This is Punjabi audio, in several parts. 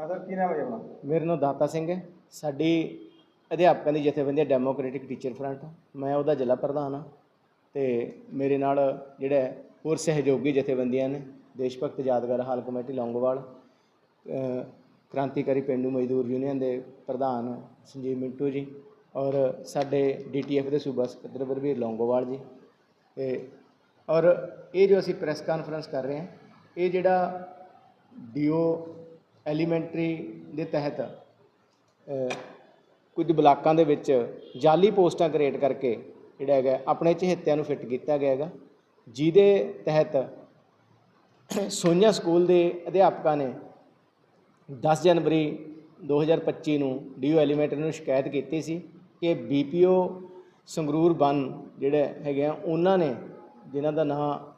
ਹਾਂ ਸਰ, ਕੀ ਨਾਮ ਹੈ ਜੀ ਆਪਣਾ? ਮੇਰਾ ਨਾਮ ਦਾਤਾ ਸਿੰਘ ਹੈ। ਸਾਡੀ ਅਧਿਆਪਕਾਂ ਦੀ ਜਥੇਬੰਦੀ ਹੈ ਡੈਮੋਕ੍ਰੈਟਿਕ ਟੀਚਰ ਫਰੰਟ ਮੈਂ ਉਹਦਾ ਜ਼ਿਲ੍ਹਾ ਪ੍ਰਧਾਨ ਹਾਂ ਤੇ ਮੇਰੇ ਨਾਲ ਜਿਹੜਾ ਹੋਰ ਸਹਿਯੋਗੀ ਜਥੇਬੰਦੀਆਂ ਨੇ, ਦੇਸ਼ ਭਗਤ ਯਾਦਗਾਰ ਹਾਲ ਕਮੇਟੀ ਲੌਂਗੋਵਾਲ ਕ੍ਰਾਂਤੀਕਾਰੀ ਪਿੰਡੂ ਮਜ਼ਦੂਰ ਯੂਨੀਅਨ ਦੇ ਪ੍ਰਧਾਨ ਸੰਜੀਵ ਮਿੰਟੂ ਜੀ ਔਰ ਸਾਡੇ ਡੀਟੀਐਫ ਦੇ ਸੂਬਾ ਸਕੱਤਰ ਬਰਵੀਰ ਲੌਂਗੋਵਾਲ ਜੀ। ਤੇ ਔਰ ਇਹ ਜੋ ਅਸੀਂ ਪ੍ਰੈਸ ਕਾਨਫਰੰਸ ਕਰ ਰਹੇ ਹਾਂ, ਇਹ ਜਿਹੜਾ ਡੀਓ ਐਲੀਮੈਂਟਰੀ ਦੇ ਤਹਿਤ ਕੁਝ ਬਲਾਕਾਂ ਦੇ ਵਿੱਚ ਜਾਲੀ ਪੋਸਟਾਂ ਕ੍ਰੀਏਟ ਕਰਕੇ ਜਿਹੜਾ ਹੈਗਾ, ਆਪਣੇ ਚਹੇਤਿਆਂ ਨੂੰ ਫਿੱਟ ਕੀਤਾ ਗਿਆ ਹੈਗਾ। ਜਿਹਦੇ ਤਹਿਤ ਸੋਨੀਆ ਸਕੂਲ ਦੇ ਅਧਿਆਪਕਾਂ ਨੇ 10 ਜਨਵਰੀ 2025 ਨੂੰ ਡੀਓ ਐਲੀਮੈਂਟਰੀ ਨੂੰ ਸ਼ਿਕਾਇਤ ਕੀਤੀ ਸੀ ਕਿ ਬੀਪੀਓ ਸੰਗਰੂਰ ਬਨ ਜਿਹੜੇ ਹੈਗੇ ਆ, ਉਹਨਾਂ ਨੇ, ਜਿਨ੍ਹਾਂ ਦਾ ਨਾਮ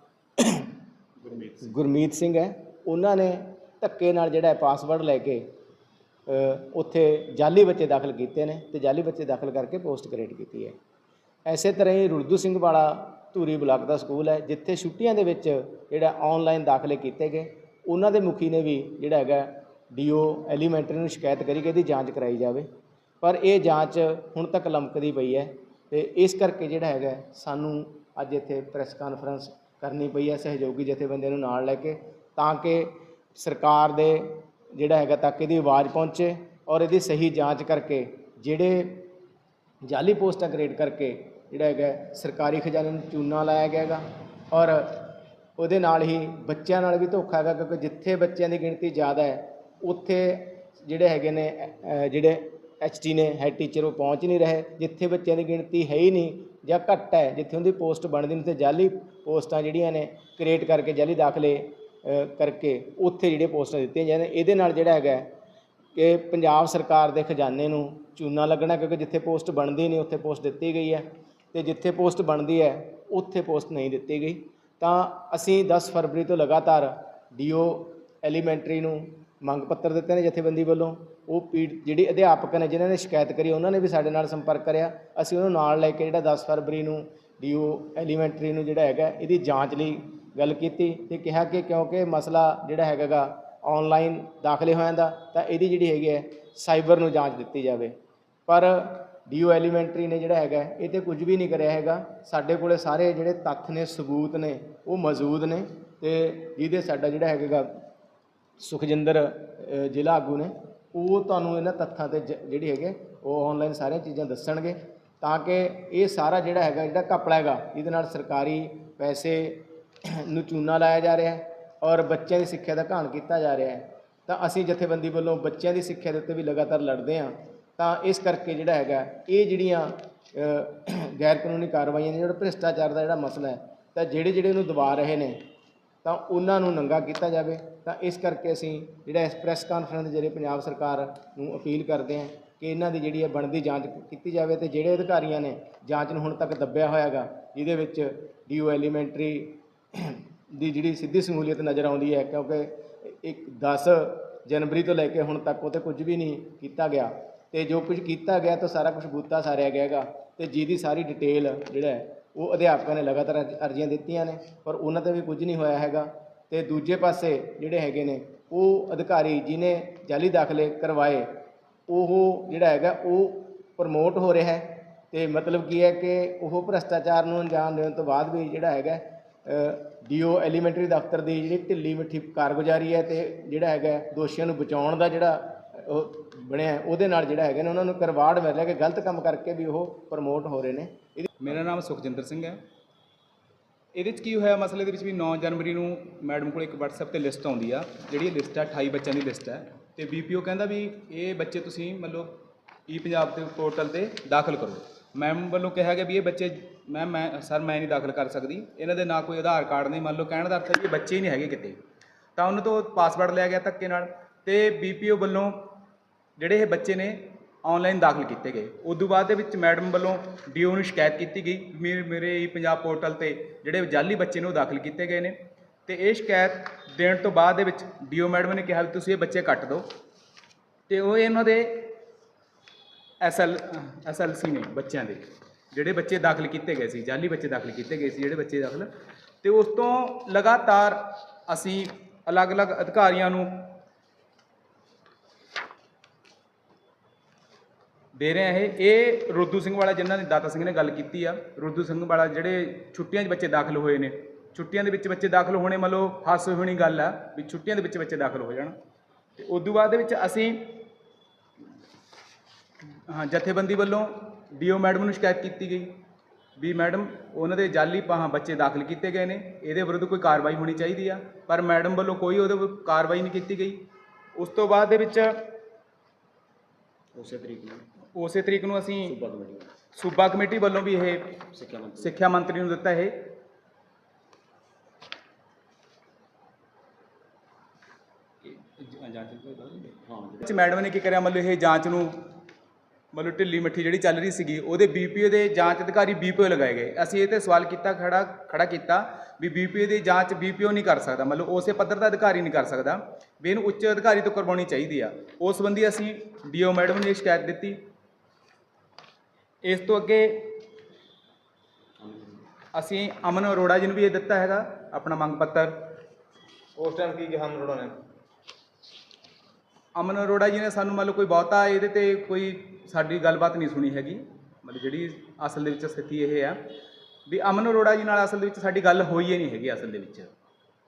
ਗੁਰਮੀਤ ਸਿੰਘ ਹੈ, ਉਹਨਾਂ ਨੇ ਧੱਕੇ ਨਾਲ ਜਿਹੜਾ ਪਾਸਵਰਡ ਲੈ ਕੇ ਉੱਥੇ ਜਾਲੀ ਬੱਚੇ ਦਾਖਲ ਕੀਤੇ ਨੇ ਤੇ ਜਾਲੀ ਬੱਚੇ ਦਾਖਲ ਕਰਕੇ ਪੋਸਟ ਕ੍ਰੀਏਟ ਕੀਤੀ ਹੈ। ਐਸੇ ਤਰ੍ਹਾਂ ਹੀ ਰੁਲਦੂ ਸਿੰਘ ਵਾਲਾ ਧੂਰੀ ਬਲਾਕ ਦਾ ਸਕੂਲ ਹੈ, ਜਿੱਥੇ ਛੁੱਟੀਆਂ ਦੇ ਵਿੱਚ ਜਿਹੜਾ ਆਨਲਾਈਨ ਦਾਖਲੇ ਕੀਤੇ ਗਏ। ਉਹਨਾਂ ਦੇ ਮੁਖੀ ਨੇ ਵੀ ਜਿਹੜਾ ਹੈਗਾ ਡੀਓ ਐਲੀਮੈਂਟਰੀ ਨੂੰ ਸ਼ਿਕਾਇਤ ਕਰੀ ਕਿ ਇਹਦੀ ਜਾਂਚ ਕਰਾਈ ਜਾਵੇ। ਪਰ ਇਹ ਜਾਂਚ ਹੁਣ ਤੱਕ ਲਮਕਦੀ ਪਈ ਹੈ ਤੇ ਇਸ ਕਰਕੇ ਜਿਹੜਾ ਹੈਗਾ ਸਾਨੂੰ ਅੱਜ ਇੱਥੇ ਪ੍ਰੈਸ ਕਾਨਫਰੰਸ ਕਰਨੀ ਪਈ ਹੈ, ਸਹਿਯੋਗੀ ਜਥੇਬੰਦੀਆਂ ਨੂੰ ਨਾਲ ਲੈ ਕੇ, ਤਾਂ ਕਿ ਸਰਕਾਰ ਦੇ ਜਿਹੜਾ ਹੈਗਾ ਤੱਕ ਇਹਦੀ ਆਵਾਜ਼ ਪਹੁੰਚੇ ਔਰ ਇਹਦੀ ਸਹੀ ਜਾਂਚ ਕਰਕੇ ਜਿਹੜੇ ਜਾਲੀ ਪੋਸਟਾਂ ਕ੍ਰੀਏਟ ਕਰਕੇ ਜਿਹੜਾ ਹੈਗਾ ਸਰਕਾਰੀ ਖਜ਼ਾਨੇ ਨੂੰ ਚੂਨਾ ਲਾਇਆ ਗਿਆ ਹੈਗਾ ਔਰ ਉਹਦੇ ਨਾਲ ਹੀ ਬੱਚਿਆਂ ਨਾਲ ਵੀ ਧੋਖਾ ਹੈਗਾ ਕਿਉਂਕਿ ਜਿੱਥੇ ਬੱਚਿਆਂ ਦੀ ਗਿਣਤੀ ਜ਼ਿਆਦਾ ਹੈ ਉੱਥੇ ਜਿਹੜੇ ਹੈਗੇ ਨੇ ਅ, ਜਿਹੜੇ ਐਚਟੀ ਨੇ ਹੈਡ ਟੀਚਰ ਉਹ ਪਹੁੰਚ ਨਹੀਂ ਰਹੇ ਜਿੱਥੇ ਬੱਚਿਆਂ ਦੀ ਗਿਣਤੀ ਹੈ ਹੀ ਨਹੀਂ ਜਾਂ ਘੱਟ ਹੈ ਜਿੱਥੇ ਉਹਦੀ ਪੋਸਟ ਬਣਦੀ ਨਹੀਂ ਤੇ ਜਾਲੀ ਪੋਸਟਾਂ ਜਿਹੜੀਆਂ ਨੇ ਕ੍ਰੀਏਟ ਕਰਕੇ ਜਾਲੀ ਦਾਖਲੇ ਕਰਕੇ ਉੱਥੇ ਜਿਹੜੇ ਪੋਸਟਾਂ ਦਿੱਤੀਆਂ ਜਾਂਦੀਆਂ ਇਹਦੇ ਨਾਲ ਜਿਹੜਾ ਹੈਗਾ ਕਿ ਪੰਜਾਬ ਸਰਕਾਰ ਦੇ ਖਜ਼ਾਨੇ ਨੂੰ ਚੂਨਾ ਲੱਗਣਾ, ਕਿਉਂਕਿ ਜਿੱਥੇ ਪੋਸਟ ਬਣਦੀ ਨਹੀਂ, ਉੱਥੇ ਪੋਸਟ ਦਿੱਤੀ ਗਈ ਹੈ ਤੇ ਜਿੱਥੇ ਪੋਸਟ ਬਣਦੀ ਹੈ, ਉੱਥੇ ਪੋਸਟ ਨਹੀਂ ਦਿੱਤੀ ਗਈ। ਤਾਂ ਅਸੀਂ 10 ਫਰਵਰੀ ਤੋਂ ਲਗਾਤਾਰ ਡੀਓ ਐਲੀਮੈਂਟਰੀ ਨੂੰ ਮੰਗ ਪੱਤਰ ਦਿੱਤੇ ਨੇ ਜਥੇਬੰਦੀ ਵੱਲੋਂ। ਉਹ ਪੀ ਜਿਹੜੀ ਅਧਿਆਪਕ ਨੇ, ਜਿਨ੍ਹਾਂ ਨੇ ਸ਼ਿਕਾਇਤ ਕਰੀ, ਉਹਨਾਂ ਨੇ ਵੀ ਸਾਡੇ ਨਾਲ ਸੰਪਰਕ ਕਰਿਆ। ਅਸੀਂ ਉਹਨੂੰ ਨਾਲ ਲੈ ਕੇ ਜਿਹੜਾ 10 ਫਰਵਰੀ ਨੂੰ ਡੀਓ ਐਲੀਮੈਂਟਰੀ ਨੂੰ ਜਿਹੜਾ ਹੈਗਾ, ਇਹਦੀ ਜਾਂਚ ਲਈ ਗੱਲ ਕੀਤੀ ਤੇ ਕਿਹਾ ਕਿ ਕਿਉਂਕਿ ਮਸਲਾ ਜਿਹੜਾ ਹੈਗਾਗਾ ਆਨਲਾਈਨ ਦਾਖਲੇ ਹੋਇਆਂ ਦਾ, ਤਾਂ ਇਹਦੀ ਜਿਹੜੀ ਹੈਗੀ ਹੈ ਸਾਈਬਰ ਨੂੰ ਜਾਂਚ ਦਿੱਤੀ ਜਾਵੇ। ਪਰ ਡੀਓ ਐਲੀਮੈਂਟਰੀ ਨੇ ਜਿਹੜਾ ਹੈਗਾ, ਇਹ ਤੇ ਕੁਝ ਵੀ ਨਹੀਂ ਕਰਿਆ ਹੈਗਾ। ਸਾਡੇ ਕੋਲੇ ਸਾਰੇ ਜਿਹੜੇ ਤੱਥ ਨੇ, ਸਬੂਤ ਨੇ, ਉਹ ਮੌਜੂਦ ਨੇ ਤੇ ਜਿਹਦੇ ਸਾਡਾ ਜਿਹੜਾ ਹੈਗਾ ਸੁਖਜਿੰਦਰ ਜ਼ਿਲ੍ਹਾ ਆਗੂ ਨੇ, ਉਹ ਤੁਹਾਨੂੰ ਇਹਨਾਂ ਤੱਥਾਂ ਤੇ ਜ- ਜਿਹੜੀ ਹੈਗੇ ਉਹ ਆਨਲਾਈਨ ਸਾਰੀਆਂ ਚੀਜ਼ਾਂ ਦੱਸਣਗੇ। ਤਾਂ ਕਿ ਇਹ ਸਾਰਾ ਜਿਹੜਾ ਹੈਗਾ, ਜਿਹੜਾ ਘਪਲਾ ਹੈਗਾ, ਇਹਦੇ ਨਾਲ ਸਰਕਾਰੀ ਪੈਸੇ ਨੂੰ ਚੂਨਾ ਲਾਇਆ ਜਾ ਰਿਹਾ ਹੈ ਔਰ ਬੱਚਿਆਂ ਦੀ ਸਿੱਖਿਆ ਦਾ ਘਾਣ ਕੀਤਾ ਜਾ ਰਿਹਾ ਹੈ। ਤਾਂ ਅਸੀਂ ਜਥੇਬੰਦੀ ਵੱਲੋਂ ਬੱਚਿਆਂ ਦੀ ਸਿੱਖਿਆ ਦੇ ਉੱਤੇ ਵੀ ਲਗਾਤਾਰ ਲੜਦੇ ਹਾਂ। ਤਾਂ ਇਸ ਕਰਕੇ ਜਿਹੜਾ ਹੈਗਾ, ਇਹ ਜਿਹੜੀਆਂ ਗੈਰ ਕਾਨੂੰਨੀ ਕਾਰਵਾਈਆਂ ਨੇ, ਜਿਹੜਾ ਭ੍ਰਿਸ਼ਟਾਚਾਰ ਦਾ ਜਿਹੜਾ ਮਸਲਾ ਹੈ, ਤਾਂ ਜਿਹੜੇ ਜਿਹੜੇ ਉਹਨੂੰ ਦਬਾ ਰਹੇ ਨੇ, ਤਾਂ ਉਹਨਾਂ ਨੂੰ ਨੰਗਾ ਕੀਤਾ ਜਾਵੇ। ਤਾਂ ਇਸ ਕਰਕੇ ਅਸੀਂ ਜਿਹੜਾ ਇਸ ਪ੍ਰੈਸ ਕਾਨਫਰੰਸ ਦੇ ਜ਼ਰੀਏ ਪੰਜਾਬ ਸਰਕਾਰ ਨੂੰ ਅਪੀਲ ਕਰਦੇ ਹਾਂ ਕਿ ਇਹਨਾਂ ਦੀ ਜਿਹੜੀ ਹੈ ਬਣਦੀ ਜਾਂਚ ਕੀਤੀ ਜਾਵੇ ਤੇ ਜਿਹੜੇ ਅਧਿਕਾਰੀਆਂ ਨੇ ਜਾਂਚ ਨੂੰ ਹੁਣ ਤੱਕ ਦੱਬਿਆ ਹੋਇਆ ਹੈਗਾ ਜਿਹਦੇ ਵਿੱਚ ਡੀਓ ਐਲੀਮੈਂਟਰੀ ਦੀ ਜਿਹੜੀ ਸਿੱਧੀ ਸਮੂਲੀਅਤ ਨਜ਼ਰ ਆਉਂਦੀ ਹੈ, ਕਿਉਂਕਿ ਇੱਕ 10 ਜਨਵਰੀ ਤੋਂ ਲੈ ਕੇ ਹੁਣ ਤੱਕ ਉਹ 'ਤੇ ਕੁਝ ਵੀ ਨਹੀਂ ਕੀਤਾ ਗਿਆ। ਤੇ ਜੋ ਕੁਝ ਕੀਤਾ ਗਿਆ, ਤਾਂ ਸਾਰਾ ਕੁਝ ਬੂਤਾ ਸਾਰਿਆ ਗਿਆ ਹੈਗਾ। ਤੇ ਜਿਹਦੀ ਸਾਰੀ ਡਿਟੇਲ ਜਿਹੜਾ ਉਹ ਅਧਿਆਪਕਾਂ ਨੇ ਲਗਾਤਾਰ ਅਰਜ਼ੀਆਂ ਦਿੱਤੀਆਂ ਨੇ, ਪਰ ਉਹਨਾਂ ਤੇ ਵੀ ਕੁਝ ਨਹੀਂ ਹੋਇਆ ਹੈਗਾ। ਤੇ ਦੂਜੇ ਪਾਸੇ ਜਿਹੜੇ ਹੈਗੇ ਨੇ, ਉਹ ਅਧਿਕਾਰੀ ਜਿਨੇ ਜਾਲੀ ਦਾਖਲੇ ਕਰਵਾਏ, ਉਹ ਜਿਹੜਾ ਹੈਗਾ, ਉਹ ਪ੍ਰਮੋਟ ਹੋ ਰਿਹਾ ਹੈ। ਤੇ ਮਤਲਬ ਕੀ ਹੈ ਕਿ ਉਹ ਭ੍ਰਸ਼ਟਾਚਾਰ ਨੂੰ ਅੰਜਾਮ ਦੇਣ ਤੋਂ ਬਾਅਦ ਵੀ ਜਿਹੜਾ ਹੈਗਾ ਡੀਓ ਐਲੀਮੈਂਟਰੀ ਦਫ਼ਤਰ ਦੀ ਜਿਹੜੀ ਢਿੱਲੀ ਮਿੱਠੀ ਕਾਰਗੁਜ਼ਾਰੀ ਹੈ ਤੇ ਜਿਹੜਾ ਹੈਗਾ ਦੋਸ਼ੀਆਂ ਨੂੰ ਬਚਾਉਣ ਦਾ ਜਿਹੜਾ, ਉਹ ਬਣਿਆ ਉਹਦੇ ਨਾਲ ਜਿਹੜਾ ਹੈਗਾ ਨੇ ਉਹਨਾਂ ਨੂੰ ਕਰਵਾੜ ਮਿਲ ਰਿਹਾ ਕਿ ਗਲਤ ਕੰਮ ਕਰਕੇ ਵੀ ਉਹ ਪ੍ਰਮੋਟ ਹੋ ਰਹੇ ਨੇ। ਇਹਦੀ ਮੇਰਾ ਨਾਮ ਸੁਖਜਿੰਦਰ ਸਿੰਘ ਹੈ। ਇਹਦੇ 'ਚ ਕੀ ਹੋਇਆ, ਮਸਲੇ ਦੇ ਵਿੱਚ ਵੀ 9 ਜਨਵਰੀ ਨੂੰ ਮੈਡਮ ਕੋਲ ਇੱਕ WhatsApp ਤੇ ਲਿਸਟ ਆਉਂਦੀ ਆ, ਜਿਹੜੀ ਇਹ ਲਿਸਟ ਆ 28 ਬੱਚਿਆਂ ਦੀ ਲਿਸਟ ਹੈ। ਤੇ BPO ਕਹਿੰਦਾ ਵੀ ਇਹ ਬੱਚੇ ਤੁਸੀਂ ਮਤਲਬ ਈ ਪੰਜਾਬ ਦੇ ਪੋਰਟਲ ਤੇ ਦਾਖਲ ਕਰੋ। ਮੈਮ ਵੱਲੋਂ ਕਿਹਾ ਗਿਆ ਵੀ ਇਹ ਬੱਚੇ, ਮੈਮ, ਮੈਂ, ਸਰ, ਮੈਂ ਨਹੀਂ ਦਾਖਲ ਕਰ ਸਕਦੀ। ਇਹਨਾਂ ਦੇ ਨਾ ਕੋਈ ਆਧਾਰ ਕਾਰਡ ਨਹੀਂ, ਮੰਨ ਲਓ ਕਹਿਣ ਦਾ ਅਰਥ ਹੈ ਵੀ ਬੱਚੇ ਹੀ ਨਹੀਂ ਹੈਗੇ ਕਿਤੇ। ਤਾਂ ਉਹਨਾਂ ਤੋਂ ਪਾਸਵਰਡ ਲਿਆ ਗਿਆ ਧੱਕੇ ਨਾਲ ਤੇ BPO ਵੱਲੋਂ ਜਿਹੜੇ ਇਹ ਬੱਚੇ ਨੇ ਆਨਲਾਈਨ ਦਾਖਲ ਕੀਤੇ ਗਏ। ਉਸ ਤੋਂ ਬਾਅਦ ਦੇ ਵਿੱਚ ਮੈਡਮ ਵੱਲੋਂ ਡੀਓ ਨੂੰ ਸ਼ਿਕਾਇਤ ਕੀਤੀ ਗਈ। ਵੀ ਮੇਰੇ ਮੇਰੇ ਹੀ ਪੰਜਾਬ ਪੋਰਟਲ ਤੇ ਜਿਹੜੇ ਜਾਲੀ ਬੱਚੇ ਨੇ ਉਹ ਦਾਖਲ ਕੀਤੇ ਗਏ ਨੇ। ਤੇ ਇਹ ਸ਼ਿਕਾਇਤ ਦੇਣ ਤੋਂ ਬਾਅਦ ਦੇ ਵਿੱਚ ਡੀਓ ਮੈਡਮ ਨੇ ਕਿਹਾ ਵੀ ਤੁਸੀਂ ਇਹ ਬੱਚੇ ਕੱਟ ਦਿਓ। ਤੇ ਉਹ ਇਹਨਾਂ ਦੇ ਐਸਐਲ ਐਸਐਲਸੀ ਨੇ ਬੱਚਿਆਂ ਦੇ। ਜਿਹੜੇ ਬੱਚੇ ਦਾਖਲ ਕੀਤੇ ਗਏ ਸੀ ਜਾਲੀ ਬੱਚੇ ਦਾਖਲ ਕੀਤੇ ਗਏ ਸੀ, ਜਿਹੜੇ ਬੱਚੇ ਦਾਖਲ। ਤੇ ਉਸ ਤੋਂ ਲਗਾਤਾਰ ਅਸੀਂ ਅਲੱਗ-ਅਲੱਗ ਅਧਿਕਾਰੀਆਂ ਨੂੰ ਦੇ ਰਹੇ ਆ ਇਹ। ਇਹ ਰੋਦੂ ਸਿੰਘ ਵਾਲਾ ਜਿਨ੍ਹਾਂ ਨੇ ਦਾਤਾ ਸਿੰਘ ਨੇ ਗੱਲ ਕੀਤੀ ਆ। ਰੋਦੂ ਸਿੰਘ ਵਾਲਾ ਜਿਹੜੇ ਛੁੱਟੀਆਂ 'ਚ ਬੱਚੇ ਦਾਖਲ ਹੋਏ ਨੇ। ਛੁੱਟੀਆਂ ਦੇ ਵਿੱਚ ਬੱਚੇ ਦਾਖਲ ਹੋਣੇ ਮਤਲਬ ਹਾਸੇ ਹੋਣੀ ਗੱਲ ਆ ਵੀ ਛੁੱਟੀਆਂ ਦੇ ਵਿੱਚ ਬੱਚੇ ਦਾਖਲ ਹੋ ਜਾਣ। ਤੇ ਉਸ ਤੋਂ ਬਾਅਦ ਦੇ ਵਿੱਚ ਅਸੀਂ ਹਾਂ ਜਥੇਬੰਦੀ ਵੱਲੋਂ ਡੀਓ ਮੈਡਮ ਨੂੰ ਸ਼ਿਕਾਇਤ ਕੀਤੀ ਗਈ ਵੀ ਮੈਡਮ ਉਹਨਾਂ ਦੇ ਜਾਲੀ ਪਾਹਾਂ ਬੱਚੇ ਦਾਖਲ ਕੀਤੇ ਗਏ ਨੇ ਇਹਦੇ ਵਿਰੁੱਧ ਕੋਈ ਕਾਰਵਾਈ ਹੋਣੀ ਚਾਹੀਦੀ ਆ ਪਰ ਮੈਡਮ ਵੱਲੋਂ ਕੋਈ ਉਹਦੇ ਵਿਰੁੱਧ ਕਾਰਵਾਈ ਨਹੀਂ ਕੀਤੀ ਗਈ। ਉਸ ਤੋਂ ਬਾਅਦ ਦੇ ਵਿੱਚ ਉਸੇ ਤਰੀਕ ਨੂੰ। ਉਸੇ ਤਰੀਕ ਨੂੰ ਅਸੀਂ ਸੂਬਾ ਕਮੇਟੀ ਸੂਬਾ ਕਮੇਟੀ ਵੱਲੋਂ ਵੀ ਇਹ ਸਿੱਖਿਆ ਮੰਤਰੀ ਸਿੱਖਿਆ ਮੰਤਰੀ ਨੂੰ ਦਿੱਤਾ ਇਹ। ਹਾਂ ਵਿੱਚ ਮੈਡਮ ਨੇ ਕੀ ਕਰਿਆ? ਮਤਲਬ ਇਹ ਜਾਂਚ ਨੂੰ ਮਤਲਬ ਢਿੱਲੀ ਮੱਠੀ ਜਿਹੜੀ ਚੱਲ ਰਹੀ ਸੀਗੀ, ਉਹਦੇ ਬੀਪੀਓ ਦੇ ਜਾਂਚ ਅਧਿਕਾਰੀ ਬੀਪੀਓ ਲਗਾਏ ਗਏ। ਅਸੀਂ ਇਹ ਤੇ ਸਵਾਲ ਕੀਤਾ, ਖੜਾ ਖੜਾ ਕੀਤਾ ਵੀ ਬੀਪੀਓ ਦੀ ਜਾਂਚ ਬੀਪੀਓ ਨਹੀਂ ਕਰ ਸਕਦਾ। ਮਤਲਬ ਉਸੇ ਪੱਧਰ ਦਾ ਅਧਿਕਾਰੀ ਨਹੀਂ ਕਰ ਸਕਦਾ। ਵੀ ਇਹਨੂੰ ਉੱਚ ਅਧਿਕਾਰੀ ਤੋਂ ਕਰਵਾਉਣੀ ਚਾਹੀਦੀ ਆ। ਉਸ ਸੰਬੰਧੀ ਅਸੀਂ ਡੀਓ ਮੈਡਮ ਨੇ ਇਹ ਸ਼ਿਕਾਇਤ ਦਿੱਤੀ। ਇਸ ਤੋਂ ਅੱਗੇ ਅਸੀਂ ਅਮਨ ਅਰੋੜਾ ਜੀ ਨੂੰ ਵੀ ਇਹ ਦਿੱਤਾ ਹੈਗਾ, ਆਪਣਾ ਮੰਗ ਪੱਤਰ। ਉਸ ਟਾਈਮ ਕੀ ਕਿਹਾ ਅਮਨ ਅਰੋੜਾ ਨੇ? ਅਮਨ ਅਰੋੜਾ ਜੀ ਨੇ ਸਾਨੂੰ ਮਤਲਬ ਕੋਈ ਬਹੁਤਾ ਇਹਦੇ ਤੇ ਕੋਈ ਸਾਡੀ ਗੱਲਬਾਤ ਨਹੀਂ ਸੁਣੀ ਹੈਗੀ। ਮਤਲਬ ਜਿਹੜੀ ਅਸਲ ਦੇ ਵਿੱਚ ਸਥਿਤੀ ਇਹ ਆ ਵੀ ਅਮਨ ਅਰੋੜਾ ਜੀ ਨਾਲ ਅਸਲ ਦੇ ਵਿੱਚ ਸਾਡੀ ਗੱਲ ਹੋਈ ਹੀ ਨਹੀਂ ਹੈਗੀ ਅਸਲ ਦੇ ਵਿੱਚ।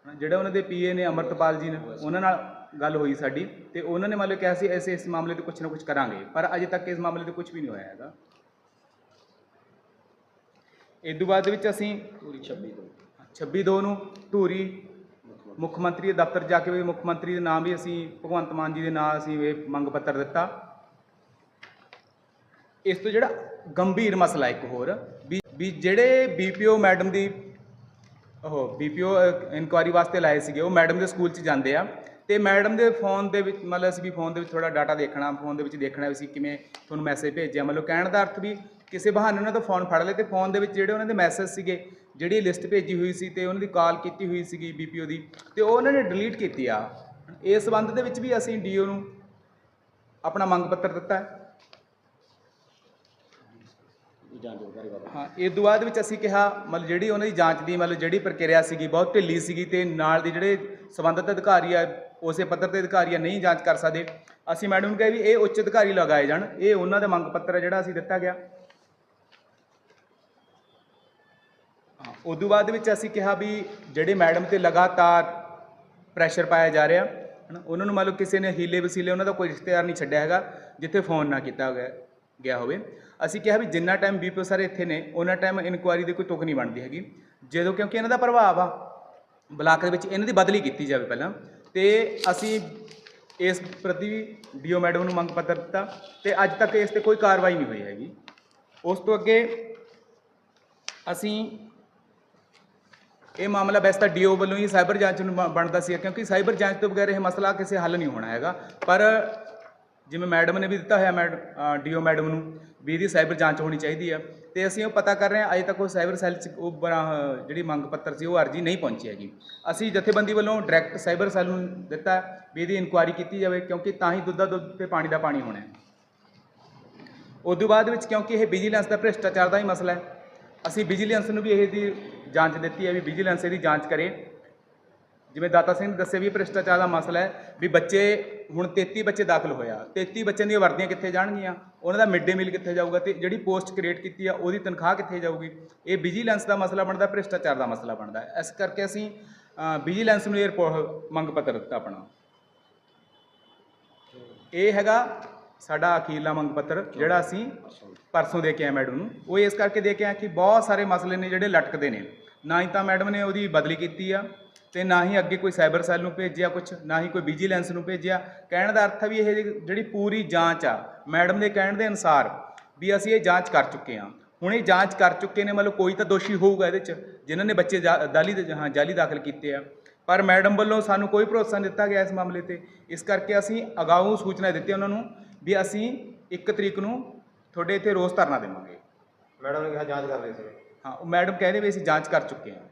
ਜਿਹੜੇ ਉਹਨਾਂ ਦੇ ਪੀਏ ਨੇ ਅਮਰਤਪਾਲ ਜੀ ਨੇ ਉਹਨਾਂ ਨਾਲ ਗੱਲ ਹੋਈ ਸਾਡੀ ਤੇ ਉਹਨਾਂ ਨੇ ਮਤਲਬ ਕਿਹਾ ਸੀ ਐਸੇ ਇਸ ਮਾਮਲੇ ਤੇ ਕੁਝ ਨਾ ਕੁਝ ਕਰਾਂਗੇ ਪਰ ਅਜੇ ਤੱਕ ਇਸ ਮਾਮਲੇ ਤੇ ਕੁਝ ਵੀ ਨਹੀਂ ਹੋਇਆ ਹੈਗਾ। ਇਸ ਤੋਂ ਬਾਅਦ ਵਿੱਚ ਅਸੀਂ ਪੂਰੀ 26 ਤੋਂ 26 ਦੋ ਨੂੰ ਧੂਰੀ ਮੁੱਖ ਮੰਤਰੀ ਦੇ ਦਫ਼ਤਰ ਜਾ ਕੇ ਵੀ ਮੁੱਖ ਮੰਤਰੀ ਦੇ ਨਾਮ ਵੀ ਅਸੀਂ ਭਗਵੰਤ ਮਾਨ ਜੀ ਦੇ ਨਾਮ ਅਸੀਂ ਇਹ ਮੰਗ ਪੱਤਰ ਦਿੱਤਾ। ਇਸ ਤੋਂ ਜਿਹੜਾ ਗੰਭੀਰ ਮਸਲਾ ਇੱਕ ਹੋਰ, ਵੀ ਵੀ ਜਿਹੜੇ ਬੀਪੀਓ ਮੈਡਮ ਦੀ ਉਹ ਬੀਪੀਓ ਇਨਕੁਆਰੀ ਵਾਸਤੇ ਲਾਏ ਸੀਗੇ, ਉਹ ਮੈਡਮ ਦੇ ਸਕੂਲ 'ਚ ਜਾਂਦੇ ਆ। ਤੇ ਮੈਡਮ ਦੇ ਫੋਨ ਦੇ ਵਿੱਚ, ਮਤਲਬ ਅਸੀਂ ਵੀ ਫੋਨ ਦੇ ਵਿੱਚ ਥੋੜਾ ਡਾਟਾ ਦੇਖਣਾ, ਫੋਨ ਦੇ ਵਿੱਚ ਦੇਖਣਾ ਵੀ ਸੀ ਕਿਵੇਂ ਤੁਹਾਨੂੰ ਮੈਸੇਜ ਭੇਜਿਆ। ਮਤਲਬ ਕਹਿਣ ਦਾ ਅਰਥ ਵੀ ਕਿਸੇ ਬਹਾਨੇ ਉਹਨਾਂ ਤੋਂ ਫੋਨ ਫੜ ਲਏ ਤੇ ਫੋਨ ਦੇ ਵਿੱਚ ਜਿਹੜੇ ਉਹਨਾਂ ਦੇ ਮੈਸੇਜ ਸੀਗੇ ਜਿਹੜੀ ਲਿਸਟ ਭੇਜੀ ਹੋਈ ਸੀ ਤੇ ਉਹਨਾਂ ਦੀ ਕਾਲ ਕੀਤੀ ਹੋਈ ਸੀਗੀ ਬੀਪੀਓ ਦੀ ਤੇ ਉਹ ਉਹਨਾਂ ਨੇ ਡਿਲੀਟ ਕੀਤੀ ਆ। ਇਸ ਸੰਬੰਧ ਦੇ ਵਿੱਚ ਵੀ ਅਸੀਂ ਡੀਓ ਨੂੰ ਆਪਣਾ ਮੰਗ ਪੱਤਰ ਦਿੱਤਾ ਹੈ। ਹਾਂ ਇਹ ਤੋਂ ਬਾਅਦ ਵਿੱਚ ਅਸੀਂ ਕਿਹਾ ਮਤਲਬ ਜਿਹੜੀ ਉਹਨਾਂ ਦੀ ਜਾਂਚ ਦੀ ਮਤਲਬ ਜਿਹੜੀ ਪ੍ਰਕਿਰਿਆ ਸੀਗੀ ਬਹੁਤ ਢਿੱਲੀ ਸੀਗੀ ਤੇ ਨਾਲ ਦੇ ਜਿਹੜੇ ਸੰਬੰਧਿਤ ਅਧਿਕਾਰੀ ਆ ਉਸੇ ਪੱਧਰ ਤੇ ਅਧਿਕਾਰੀ ਆ ਨਹੀਂ ਜਾਂਚ ਕਰ ਸਕਦੇ। ਅਸੀਂ ਮੈਡਮ ਨੂੰ ਕਿਹਾ ਵੀ ਇਹ ਉੱਚ ਅਧਿਕਾਰੀ ਲਗਾਏ ਜਾਣ ਇਹ ਉਹਨਾਂ ਦਾ ਮੰਗ ਪੱਤਰ ਹੈ ਜਿਹੜਾ ਅਸੀਂ ਦਿੱਤਾ ਗਿਆ ਹਾਂ ਉਸ ਤੋਂ ਬਾਅਦ ਵਿੱਚ ਅਸੀਂ ਕਿਹਾ ਵੀ ਜਿਹੜੇ ਮੈਡਮ ਤੇ ਲਗਾਤਾਰ ਪ੍ਰੈਸ਼ਰ ਪਾਇਆ ਜਾ ਰਿਹਾ, ਹਨਾ, ਉਹਨਾਂ ਨੂੰ ਮੰਨ ਲਓ ਕਿਸੇ ਨੇ ਹੀਲੇ ਵਸੀਲੇ ਉਹਨਾਂ ਦਾ ਕੋਈ ਰਿਸ਼ਤੇਦਾਰ ਨਹੀਂ ਛੱਡਿਆ ਹੈਗਾ, ਜਿੱਥੇ ਫੋਨ ਨਾ ਕੀਤਾ ਗਿਆ ਗਿਆ ਹੋਵੇ। ਅਸੀਂ ਕਿਹਾ ਵੀ ਜਿੰਨਾ ਟਾਈਮ ਬੀਪੀਓ ਸਾਰੇ ਇੱਥੇ ਨੇ, ਉਹਨਾਂ ਟਾਈਮ ਇਨਕੁਆਇਰੀ ਦੀ ਕੋਈ ਤੁਕ ਨਹੀਂ ਬਣਦੀ ਹੈਗੀ। ਜਦੋਂ ਕਿਉਂਕਿ ਇਹਨਾਂ ਦਾ ਪ੍ਰਭਾਵ ਆ, ਬਲਾਕ ਦੇ ਵਿੱਚ ਇਹਨਾਂ ਦੀ ਬਦਲੀ ਕੀਤੀ ਜਾਵੇ ਪਹਿਲਾਂ, ਤੇ ਅਸੀਂ ਇਸ ਪ੍ਰਤੀ ਵੀ ਡੀਓ ਮੈਡਮ ਨੂੰ ਮੰਗ ਪੱਤਰ ਦਿੱਤਾ, ਤੇ ਅੱਜ ਤੱਕ ਇਸ ਤੇ ਕੋਈ ਕਾਰਵਾਈ ਨਹੀਂ ਹੋਈ ਹੈਗੀ। ਉਸ ਤੋਂ ਅੱਗੇ ਅਸੀਂ ਇਹ ਮਾਮਲਾ ਵੈਸੇ ਤਾਂ ਡੀਓ ਵੱਲੋਂ ਹੀ ਸਾਈਬਰ ਜਾਂਚ ਨੂੰ ਬ- ਬਣਦਾ ਸੀ, ਕਿਉਂਕਿ ਸਾਈਬਰ ਜਾਂਚ ਤੋਂ ਬਗੈਰ ਇਹ ਮਸਲਾ ਕਿਸੇ ਹੱਲ ਨਹੀਂ ਹੋਣਾ ਹੈਗਾ। ਪਰ ਜਿਵੇਂ ਮੈਡਮ ਨੇ ਵੀ ਦਿੱਤਾ ਹੋਇਆ ਮੈਡਮ ਡੀਓ ਮੈਡਮ ਨੂੰ ਵੀ ਇਹਦੀ ਸਾਈਬਰ ਜਾਂਚ ਹੋਣੀ ਚਾਹੀਦੀ ਆ। ਤੇ ਅਸੀਂ ਉਹ ਪਤਾ ਕਰ ਰਹੇ ਹਾਂ, ਅਜੇ ਤੱਕ ਉਹ ਸਾਈਬਰ ਸੈੱਲ 'ਚ ਉਹ ਬਣਾ- ਜਿਹੜੀ ਮੰਗ ਪੱਤਰ ਸੀ, ਉਹ ਅਰਜੀ ਨਹੀਂ ਪਹੁੰਚੀ ਹੈਗੀ। ਅਸੀਂ ਜਥੇਬੰਦੀ ਵੱਲੋਂ ਡਾਇਰੈਕਟ ਸਾਈਬਰ ਸੈੱਲ ਨੂੰ ਦਿੱਤਾ ਵੀ ਇਹਦੀ ਇਨਕੁਆਇਰੀ ਕੀਤੀ ਜਾਵੇ, ਕਿਉਂਕਿ ਤਾਂ ਹੀ ਦੁੱਧ ਦਾ ਦੁੱਧ ਤੇ ਪਾਣੀ ਦਾ ਪਾਣੀ ਹੋਣਾ ਹੈ। ਉਸ ਤੋਂ ਬਾਅਦ ਵਿੱਚ ਕਿਉਂਕਿ ਇਹ ਵਿਜੀਲੈਂਸ ਦਾ ਭ੍ਰਿਸ਼ਟਾਚਾਰ ਦਾ ਹੀ ਮਸਲਾ ਹੈ ਅਸੀਂ ਵਿਜੀਲੈਂਸ ਨੂੰ ਵੀ ਇਹ ਦੀ ਜਾਂਚ ਦਿੱਤੀ ਹੈ ਵੀ ਵਿਜੀਲੈਂਸ ਇਹਦੀ ਜਾਂਚ ਕਰੇ। ਜਿਵੇਂ ਦਾਤਾ ਸਿੰਘ ਨੇ ਦੱਸਿਆ ਵੀ ਇਹ ਭ੍ਰਿਸ਼ਟਾਚਾਰ ਦਾ ਮਸਲਾ ਹੈ ਵੀ ਬੱਚੇ ਹੁਣ 33 ਬੱਚੇ ਦਾਖਲ ਹੋਇਆ। 33 ਬੱਚਿਆਂ ਦੀਆਂ ਵਰਦੀਆਂ ਕਿੱਥੇ ਜਾਣਗੀਆਂ? ਉਹਨਾਂ ਦਾ ਮਿਡ ਡੇ ਮੀਲ ਕਿੱਥੇ ਜਾਊਗਾ ਤੇ ਜਿਹੜੀ ਪੋਸਟ ਕ੍ਰੀਏਟ ਕੀਤੀ ਆ ਉਹਦੀ ਤਨਖਾਹ ਕਿੱਥੇ ਜਾਊਗੀ? ਇਹ ਵਿਜੀਲੈਂਸ ਦਾ ਮਸਲਾ ਬਣਦਾ, ਭ੍ਰਿਸ਼ਟਾਚਾਰ ਦਾ ਮਸਲਾ ਬਣਦਾ। ਇਸ ਕਰਕੇ ਅਸੀਂ ਵਿਜੀਲੈਂਸ ਨੂੰ ਇਹ ਰਿਪੋਰਟ ਮੰਗ ਪੱਤਰ ਦਿੱਤਾ ਆਪਣਾ। ਇਹ ਹੈਗਾ ਸਾਡਾ ਅਖੀਰਲਾ ਮੰਗ ਪੱਤਰ ਜਿਹੜਾ ਅਸੀਂ ਪਰਸੋਂ ਦੇ ਕੇ ਆਏ ਮੈਡਮ ਨੂੰ, ਉਹ ਇਸ ਕਰਕੇ ਦੇ ਕੇ ਆਏ ਕਿ ਬਹੁਤ ਸਾਰੇ ਮਸਲੇ ਨੇ ਜਿਹੜੇ ਲਟਕਦੇ ਨੇ। ਨਾ ਹੀ ਤਾਂ ਮੈਡਮ ਨੇ ਉਹਦੀ ਬਦਲੀ ਕੀਤੀ ਆ ਤੇ ਨਾ ਹੀ ਅੱਗੇ ਕੋਈ ਸਾਈਬਰ ਸੈੱਲ ਨੂੰ ਭੇਜਿਆ ਕੁਝ ਨਾ ਹੀ ਕੋਈ ਵਿਜੀਲੈਂਸ ਨੂੰ ਭੇਜਿਆ। ਕਹਿਣ ਦਾ ਅਰਥ ਹੈ ਵੀ ਇਹ ਜਿਹੜੀ ਪੂਰੀ ਜਾਂਚ ਆ, ਮੈਡਮ ਦੇ ਕਹਿਣ ਦੇ ਅਨੁਸਾਰ ਵੀ ਅਸੀਂ ਇਹ ਜਾਂਚ ਕਰ ਚੁੱਕੇ ਹਾਂ। ਹੁਣ ਇਹ ਜਾਂਚ ਕਰ ਚੁੱਕੇ ਨੇ, ਮਤਲਬ ਕੋਈ ਤਾਂ ਦੋਸ਼ੀ ਹੋਊਗਾ ਇਹਦੇ 'ਚ, ਜਿਨ੍ਹਾਂ ਨੇ ਬੱਚੇ ਜਾ- ਦਾਲੀ ਦੇ ਹਾਂ, ਜਾਲੀ ਦਾਖਲ ਕੀਤੇ ਆ। ਪਰ ਮੈਡਮ ਵੱਲੋਂ ਸਾਨੂੰ ਕੋਈ ਭਰੋਸਾ ਨਹੀਂ ਦਿੱਤਾ ਗਿਆ ਇਸ ਮਾਮਲੇ ਤੇ। ਇਸ ਕਰਕੇ ਅਸੀਂ ਅਗਾਊਂ ਸੂਚਨਾ ਦਿੱਤੀ ਉਹਨਾਂ ਨੂੰ ਵੀ ਅਸੀਂ 1 ਤਰੀਕ ਨੂੰ ਤੁਹਾਡੇ ਇੱਥੇ ਰੋਸ ਧਰਨਾ ਦੇਵਾਂਗੇ। ਮੈਡਮ ਨੇ ਕਿਹਾ ਜਾਂਚ ਕਰ ਰਹੇ ਸੀ। ਹਾਂ ਉਹ ਮੈਡਮ ਕਹਿੰਦੇ ਵੀ ਅਸੀਂ ਜਾਂਚ ਕਰ ਚੁੱਕੇ ਹਾਂ।